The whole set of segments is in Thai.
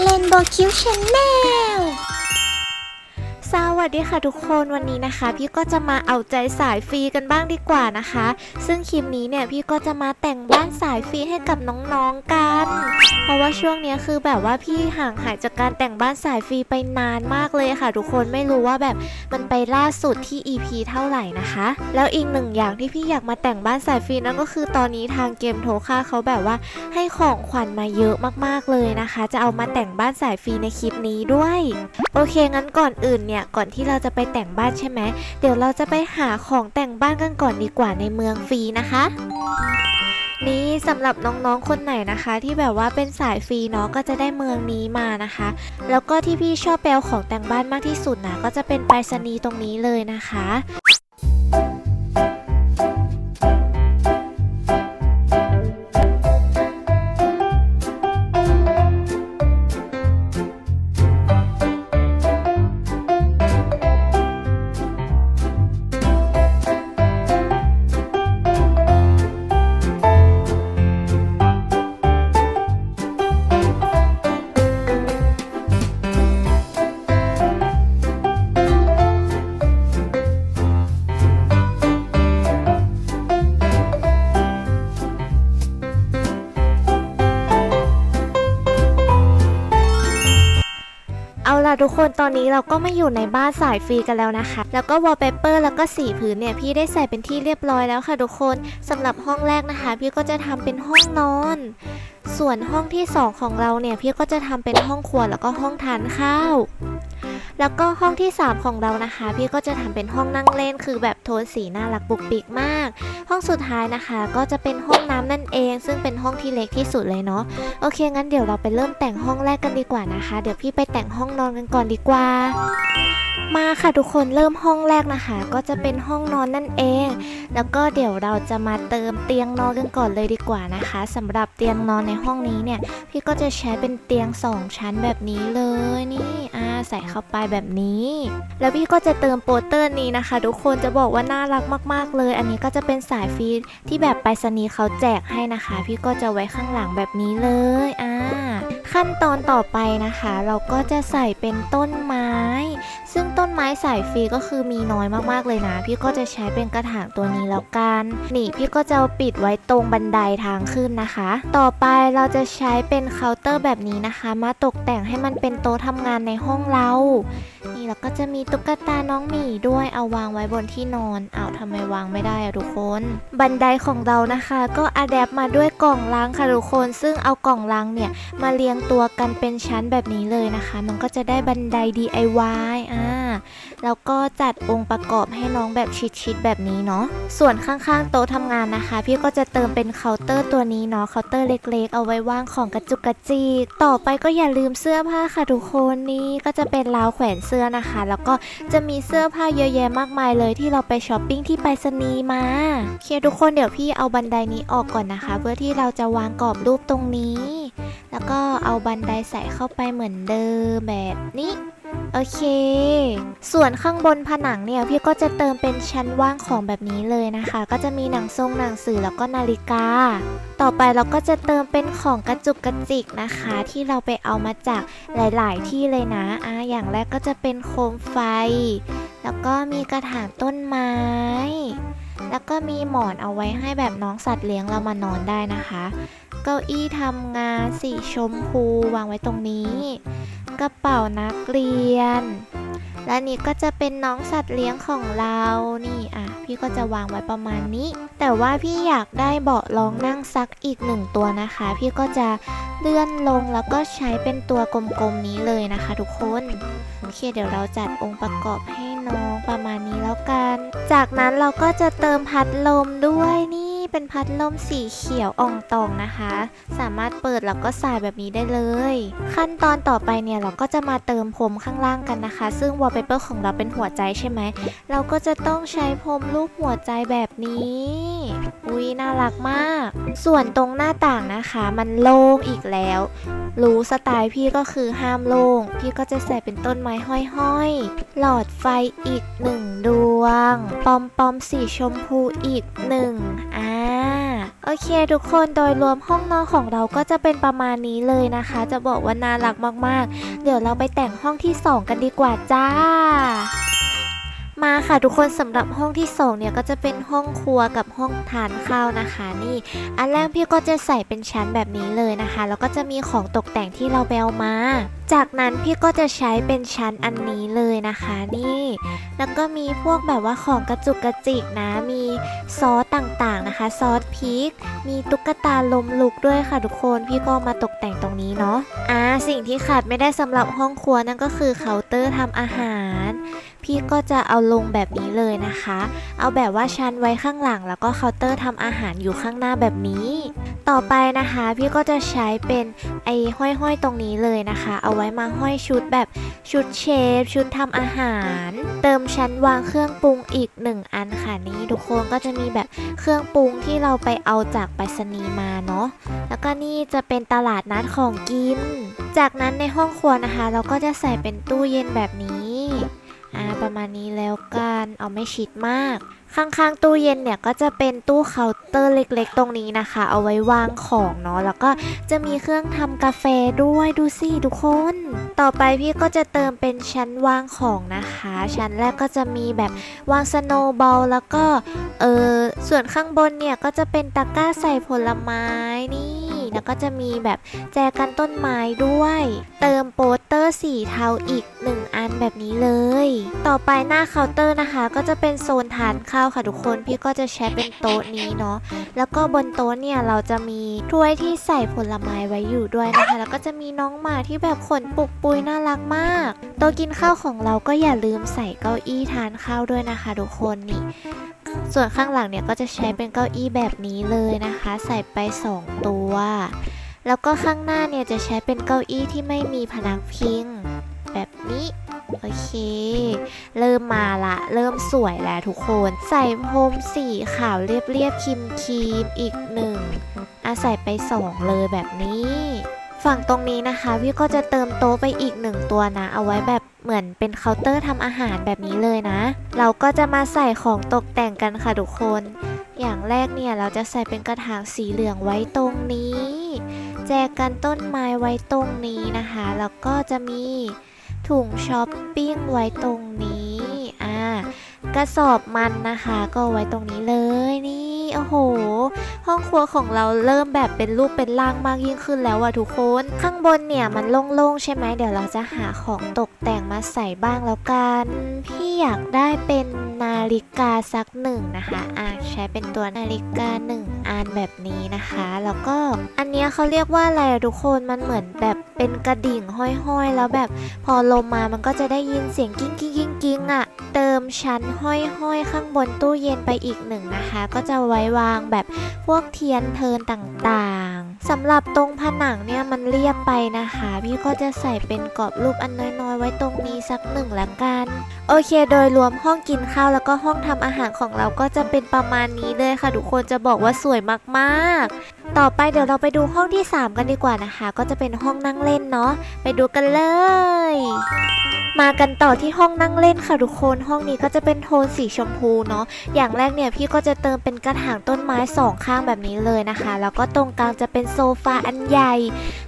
เลนโบคิวชแนล สวัสดีค่ะทุกคนวันนี้นะคะ พี่ก็จะมาเอาใจสายฟรีกันบ้างดีกว่านะคะ ซึ่งคลิปนี้เนี่ยพี่ก็จะมาแต่งบ้านสายฟรีให้กับน้องๆกัน เพราะว่าช่วงนี้คือแบบว่าพี่ห่างหายจากการแต่งบ้านสายฟรีไปนานมากเลยค่ะ ทุกคนไม่รู้ว่าแบบมันไปล่าสุดที่ EP เท่าไหร่นะคะ แล้วอีกหนึ่งอย่างที่พี่อยากมาแต่งบ้านสายฟรีนั่นก็คือตอนนี้ทางเกมโทค่าเขาแบบว่าให้ของขวัญมาเยอะมากๆเลยนะคะ จะเอามาแต่งบ้านสายฟรีในคลิปนี้ด้วย โอเคงั้นก่อนอื่นเนี่ยก่อนที่เราจะไปแต่งบ้านใช่ไหมเดี๋ยวเราจะไปหาของแต่งบ้านกันก่อนดีกว่าในเมืองฟรีนะคะนี่สำหรับน้องๆ คนไหนนะคะ ที่แบบว่าเป็นสายฟรีเนาะก็จะได้เมืองนี้มานะคะ แล้วก็ที่พี่ชอบแปลของแต่งบ้านมากที่สุดนะก็จะเป็นไปรษณีย์ตรงนี้เลยนะคะ ทุกคนตอนนี้เราก็ไม่อยู่ในบ้านสายฟรีกันแล้วนะคะ แล้วก็วอลเปเปอร์แล้วก็สีผืนเนี่ยพี่ได้ใส่เป็นที่เรียบร้อยแล้วค่ะทุกคนสำหรับห้องแรกนะคะ พี่ก็จะทำเป็นห้องนอน ส่วนห้องที่ 2 ของเราเนี่ยพี่ก็จะทำเป็นห้องครัวแล้วก็ห้องทานข้าว แล้วก็ห้องที่ 3 ของเรานะคะ พี่ก็จะทำเป็นห้องนั่งเล่นคือแบบโทนสีน่ารักบุกปิกมาก ห้องสุดท้ายนะคะ ก็จะเป็นห้องน้ำนั่นเอง ซึ่งเป็นห้องที่เล็กที่สุดเลยเนาะโอเคงั้นเดี๋ยวเราไปเริ่มแต่งห้องแรกกันดีกว่านะคะ เดี๋ยวพี่ไปแต่งห้องนอนกันก่อนดีกว่ามาค่ะทุกคนเริ่มห้องแรกนะคะ ก็จะเป็นห้องนอนนั่นเอง แล้วก็เดี๋ยวเราจะมาเติมเตียงนอนกันก่อนเลยดีกว่านะคะสำหรับเตียงนอนในห้องนี้เนี่ย พี่ก็จะใช้เป็นเตียง 2 ชั้นแบบนี้เลยนี่อ่า ใส่เข้าไปแบบนี้ แล้วพี่ก็จะเติมโปสเตอร์นี้นะคะ ทุกคนจะบอกว่าน่ารักมาก ๆ เลย อันนี้ก็จะเป็นสายฟีดที่แบบไปรษณีย์เขาแจกให้นะคะ พี่ก็จะไว้ข้างหลังแบบนี้เลยอ่า ขั้นตอนต่อไปนะคะ เราก็จะใส่เป็นต้นไม้ ซึ่งต้นไม้สายฟรีก็คือมีน้อยมากๆเลยนะ พี่ก็จะใช้เป็นกระถางตัวนี้แล้วกันนี่พี่ก็จะเอาปิดไว้ตรงบันไดทางขึ้นนะคะ ต่อไปเราจะใช้เป็นเคาน์เตอร์แบบนี้นะคะ มาตกแต่งให้มันเป็นโต๊ะทำงานในห้องเรานี่แล้วก็จะมีตุ๊กตาน้องหมีด้วยเอาวางไว้บนที่นอนเอาทำไมวางไม่ได้อะทุกคน บันไดของเรานะคะ ก็อัดแอปมาด้วยกล่องล้างค่ะทุกคน ซึ่งเอากล่องล้างเนี่ยมาเรียงตัวกันเป็นชั้นแบบนี้เลยนะคะ มันก็จะได้บันได DIY อ่า แล้วก็จัดองค์ประกอบให้น้องแบบชิดๆแบบนี้เนาะ ส่วนข้างๆโต๊ะทำงานนะคะ พี่ก็จะเติมเป็นเคาน์เตอร์ตัวนี้เนาะ เคาน์เตอร์เล็กๆ เอาไว้วางของกระจุกกระจิกต่อไปก็อย่าลืมเสื้อผ้าค่ะทุกคนนี่ก็จะเป็นราวแขวนเสื้อนะคะ แล้วก็จะมีเสื้อผ้าเยอะแยะมากมายเลยที่เราไปช้อปปิ้งที่ไปรษณีย์มาโอเคทุกคนเดี๋ยวพี่เอาบันไดนี้ออกก่อนนะคะ เพื่อที่เราจะวางกรอบรูปตรงนี้ แล้วก็เอาบันไดใส่เข้าไปเหมือนเดิมแบบนี้ โอเค ส่วนข้างบนผนังเนี่ยพี่ก็จะเติมเป็นชั้นว่างของแบบนี้เลยนะคะ ก็จะมีหนังทรงหนังสือแล้วก็นาฬิกา ต่อไปเราก็จะเติมเป็นของกระจุกกระจิกนะคะ ที่เราไปเอามาจากหลาย ๆ ที่เลยนะอะอย่างแรกก็จะเป็นโคมไฟ แล้วก็มีกระถางต้นไม้ แล้วก็มีหมอนเอาไว้ให้แบบน้องสัตว์เลี้ยงเรามานอนได้นะคะ เก้าอี้ทำงานสีชมพูวางไว้ตรงนี้ กระเป๋านักเรียน และนี่ก็จะเป็นน้องสัตว์เลี้ยงของเรานี่อะพี่ก็จะวางไว้ประมาณนี้ แต่ว่าพี่อยากได้เบาะรองนั่งซักอีกหนึ่งตัวนะคะ พี่ก็จะเลื่อนลงแล้วก็ใช้เป็นตัวกลมๆนี้เลยนะคะ ทุกคนโอเคเดี๋ยวเราจัดองค์ประกอบให้น้องประมาณนี้แล้วกัน จากนั้นเราก็จะเติมพัดลมด้วยนี่ เป็นพัดลมสีเขียวอ่องตองนะคะ สามารถเปิดแล้วก็สายแบบนี้ได้เลย ขั้นตอนต่อไปเนี่ยเราก็จะมาเติมพรมข้างล่างกันนะคะ ซึ่งวอลเปเปอร์ของเราเป็นหัวใจใช่ไหม เราก็จะต้องใช้พรมรูปหัวใจแบบนี้ อุ้ยน่ารักมาก ส่วนตรงหน้าต่างนะคะ มันโล่งอีกแล้ว รู้สไตล์พี่ก็คือห้ามโล่ง พี่ก็จะใส่เป็นต้นไม้ห้อยๆ หลอดไฟอีกหนึ่งดวง ปอมปอมสีชมพูอีกหนึ่งอ่าโอเคทุกคนโดยรวมห้องนอนของเราก็จะเป็นประมาณนี้เลยนะคะ จะบอกว่าน่ารักมากๆ เดี๋ยวเราไปแต่งห้องที่ 2 กันดีกว่าจ้ามาค่ะทุกคนสำหรับห้องที่สองเนี่ยก็จะเป็นห้องครัวกับห้องทานข้าวนะคะ นี่ อันแรกพี่ก็จะใส่เป็นชั้นแบบนี้เลยนะคะ แล้วก็จะมีของตกแต่งที่เราไปเอามา จากนั้นพี่ก็จะใช้เป็นชั้นอันนี้เลยนะคะนี่ แล้วก็มีพวกแบบว่าของกระจุกกระจิกนะ มีซอสต่างๆนะคะ ซอสพริก มีตุ๊กตาลมลุกด้วยค่ะทุกคน พี่ก็มาตกแต่งตรงนี้เนาะ อ่า สิ่งที่ขาดไม่ได้สำหรับห้องครัวนั่นก็คือเคาน์เตอร์ทำอาหาร พี่ก็จะเอาลงแบบนี้เลยนะคะ เอาแบบว่าชั้นไว้ข้างหลัง แล้วก็เคาน์เตอร์ทำอาหารอยู่ข้างหน้าแบบนี้ ต่อไปนะคะพี่ก็จะใช้เป็นไอ้ห้อยๆตรงนี้เลยนะคะ เอาไว้มาห้อยชุดแบบชุดเชฟ ชุดทำอาหาร เติมชั้นวางเครื่องปรุงอีกหนึ่งอันค่ะนี่ทุกคนก็จะมีแบบเครื่องปรุงที่เราไปเอาจากไปรษณีย์มาเนาะแล้วก็นี่จะเป็นตลาดนัดของกิน จากนั้นในห้องครัวนะคะ เราก็จะใส่เป็นตู้เย็นแบบนี้อ่าประมาณนี้แล้วกันเอาไม่ชิดมาก ข้างๆตู้เย็นเนี่ยก็จะเป็นตู้เคาน์เตอร์เล็กๆ ตรงนี้นะคะ เอาไว้วางของเนาะแล้วก็จะมีเครื่องทำกาแฟด้วยดูสิทุกคน ต่อไปพี่ก็จะเติมเป็นชั้นวางของนะคะ ชั้นแรกก็จะมีแบบวางสโนว์บอลแล้วก็เออส่วนข้างบนเนี่ยก็จะเป็นตะกร้าใส่ผลไม้นี่ แล้วก็จะมีแบบแจกันต้นไม้ด้วย เติมโปสเตอร์สีเทาอีก 1 อันแบบนี้เลย ต่อไปหน้าเคาน์เตอร์นะคะ ก็จะเป็นโซนทานข้าวค่ะทุกคนพี่ก็จะใช้เป็นโต๊ะนี้เนาะแล้วก็บนโต๊ะเนี่ยเราจะมีถ้วยที่ใส่ผลไม้ไว้อยู่ด้วยนะคะ แล้วก็จะมีน้องหมาที่แบบขนปุกปุยน่ารักมากโต๊ะกินข้าวของเราก็อย่าลืมใส่เก้าอี้ทานข้าวด้วยนะคะทุกคนนี่ ส่วนข้างหลังเนี่ยก็จะใช้เป็นเก้าอี้แบบนี้เลยนะคะ ใส่ไป 2 ตัว แล้วก็ข้างหน้าเนี่ยจะใช้เป็นเก้าอี้ที่ไม่มีพนักพิง แบบนี้โอเค เริ่มมาละ เริ่มสวยแล้วทุกคน ใส่พรมสีขาวเรียบๆครีมครีมๆอีกหนึ่งอาใส่ไปสองเลยแบบนี้ ฝั่งตรงนี้นะคะ พี่ก็จะเติมโต๊ะไปอีกหนึ่งตัวนะ เอาไว้แบบ เหมือนเป็นเคาน์เตอร์ทำอาหารแบบนี้เลยนะ เราก็จะมาใส่ของตกแต่งกันค่ะทุกคน อย่างแรกเนี่ยเราจะใส่เป็นกระถางสีเหลืองไว้ตรงนี้ แจกันต้นไม้ไว้ตรงนี้นะคะ แล้วก็จะมีถุงช้อปปิ้งไว้ตรงนี้ อ่า กระสอบมันนะคะ ก็ไว้ตรงนี้เลย โอ้โห ห้องครัวของเราเริ่มแบบเป็นรูปเป็นร่างมากยิ่งขึ้นแล้วอะทุกคน ข้างบนเนี่ยมันโล่งๆใช่ไหมเดี๋ยวเราจะหาของตกแต่งมาใส่บ้างแล้วกัน พี่อยากได้เป็นนาฬิกาสักหนึ่งนะคะอะใช้เป็นตัวนาฬิกาหนึ่งอันแบบนี้นะคะ แล้วก็อันเนี้ยเขาเรียกว่าอะไรอะทุกคนมันเหมือนแบบเป็นกระดิ่งห้อยๆ แล้วแบบพอลมมามันก็จะได้ยินเสียงกิ้งกิ้งกิ้งกิ้งอะเติมชั้นห้อยๆข้างบนตู้เย็นไปอีกหนึ่งนะคะ ก็จะไว้วางแบบพวกเทียนเทินต่างๆสำหรับตรงผนังเนี่ยมันเรียบไปนะคะ พี่ก็จะใส่เป็นกรอบรูปอันน้อยๆ ไว้ตรงนี้สักหนึ่งละกันโอเค โดยรวมห้องกินข้าวแล้วก็ห้องทำอาหารของเราก็จะเป็นประมาณนี้เลยค่ะ ทุกคนจะบอกว่าสวยมากๆ ต่อไปเดี๋ยวเราไปดูห้องที่ 3 กันดีกว่านะคะ ก็จะเป็นห้องนั่งเล่นเนาะไปดูกันเลย มากันต่อที่ห้องนั่งเล่นค่ะทุกคน ห้องนี้ก็จะเป็นโทนสีชมพูเนาะ อย่างแรกเนี่ยพี่ก็จะเติมเป็นกระถางต้นไม้สองข้างแบบนี้เลยนะคะ แล้วก็ตรงกลางจะเป็นโซฟาอันใหญ่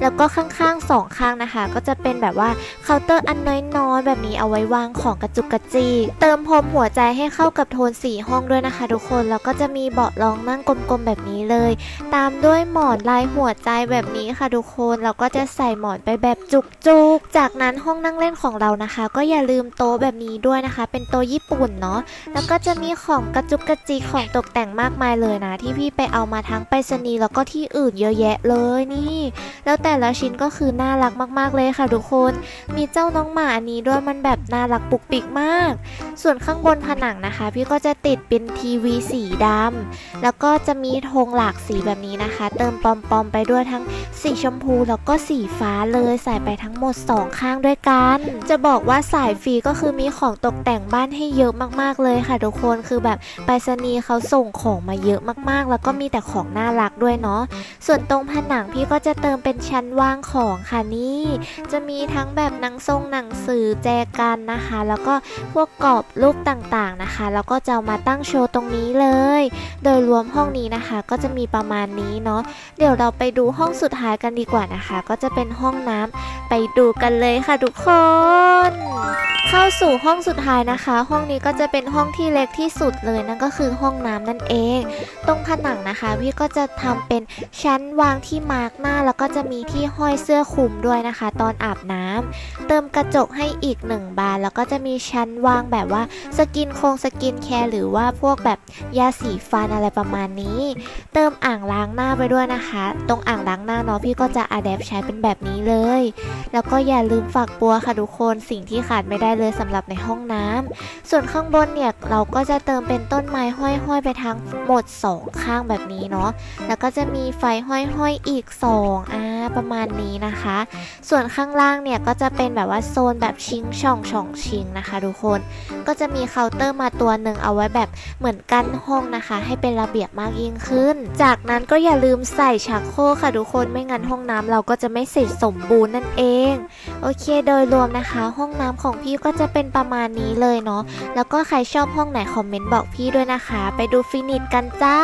แล้วก็ข้างๆสองข้างนะคะ ก็จะเป็นแบบว่าเคาน์เตอร์อันน้อยๆแบบนี้เอาไว้วางของกระจุกกระจิกเติมพรมหัวใจให้เข้ากับโทนสีห้องด้วยนะคะ ทุกคน แล้วก็จะมีเบาะรองนั่งกลมๆแบบนี้เลย ตามด้วยหมอนลายหัวใจแบบนี้ค่ะทุกคนเราก็จะใส่หมอนไปแบบจุกๆ จากนั้นห้องนั่งเล่นของเรานะคะก็อย่าลืมโต๊ะแบบนี้ด้วยนะคะ เป็นโต๊ะญี่ปุ่นเนาะแล้วก็จะมีของกระจุกกระจิกของตกแต่งมากมายเลยนะ ที่พี่ไปเอามาทั้งไปรษณีย์แล้วก็ที่อื่นเยอะแยะเลยนี่ แล้วแต่ละชิ้นก็คือน่ารักมากๆเลยค่ะทุกคน มีเจ้าน้องหมาอันนี้ด้วยมันแบบน่ารักปุกปิกมาก ส่วนข้างบนผนังนะคะ พี่ก็จะติดเป็นทีวีสีดำแล้วก็จะมีธงหลากสีแบบนี้นะคะ เติมปอมๆไปด้วยทั้งสีชมพูแล้วก็สีฟ้าเลยใส่ไปทั้งหมด 2 ข้างด้วยกัน จะบอกอกว่าสายฟรีก็คือมีของตกแต่งบ้านให้เยอะมากๆเลยค่ะทุกคนคือแบบไปรษณีย์เขาส่งของมาเยอะมากๆ แล้วก็มีแต่ของน่ารักด้วยเนาะส่วนตรงผนังพี่ก็จะเติมเป็นชั้นวางของค่ะนี่ จะมีทั้งแบบหนังทรงหนังสือแจกันนะคะ แล้วก็พวกกรอบรูปต่างๆนะคะ แล้วก็จะามาตั้งโชว์ตรงนี้เลย โดยรวมห้องนี้นะคะก็จะมีประมาณนี้เนาะเดี๋ยวเราไปดูห้องสุดท้ายกันดีกว่านะคะ ก็จะเป็นห้องน้ำไปดูกันเลยค่ะทุกคนเข้าสู่ห้องสุดท้ายนะคะ ห้องนี้ก็จะเป็นห้องที่เล็กที่สุดเลยนั่นก็คือห้องน้ำนั่นเอง ตรงผนังนะคะ พี่ก็จะทำเป็นชั้นวางที่มาร์กหน้า แล้วก็จะมีที่ห้อยเสื้อคลุมด้วยนะคะ ตอนอาบน้ำเติมกระจกให้อีกหนึ่งบานแล้วก็จะมีชั้นวางแบบว่าสกินโครงสกินแคร์หรือว่าพวกแบบยาสีฟันอะไรประมาณนี้ เติมอ่างล้างหน้าไปด้วยนะคะ ตรงอ่างล้างหน้าเนาะพี่ก็จะอาแดปใช้เป็นแบบนี้เลย แล้วก็อย่าลืมฝักบัวค่ะทุกคนสิงที่ขาดไม่ได้เลยสำหรับในห้องน้ำส่วนข้างบนเนี่ยเราก็จะเติมเป็นต้นไม้ห้อยๆ ไปทั้งหมดสองข้างแบบนี้เนาะแล้วก็จะมีไฟห้อยๆอีกสองอ่าประมาณนี้นะคะ ส่วนข้างล่างเนี่ยก็จะเป็นแบบว่าโซนแบบชิงช่องช่องชิงนะคะทุกคนก็จะมีเคาน์เตอร์มาตัวหนึ่งเอาไว้แบบเหมือนกั้นห้องนะคะ ให้เป็นระเบียบมากยิ่งขึ้น จากนั้นก็อย่าลืมใส่ชักโครกค่ะทุกคนไม่งั้นห้องน้ำเราก็จะไม่เสร็จสมบูรณ์นั่นเอง โอเคโดยรวมนะคะห้ององน้ำของพี่ก็จะเป็นประมาณนี้เลยเนาะ แล้วก็ใครชอบห้องไหนคอมเมนต์บอกพี่ด้วยนะคะ ไปดูฟินิชกันจ้า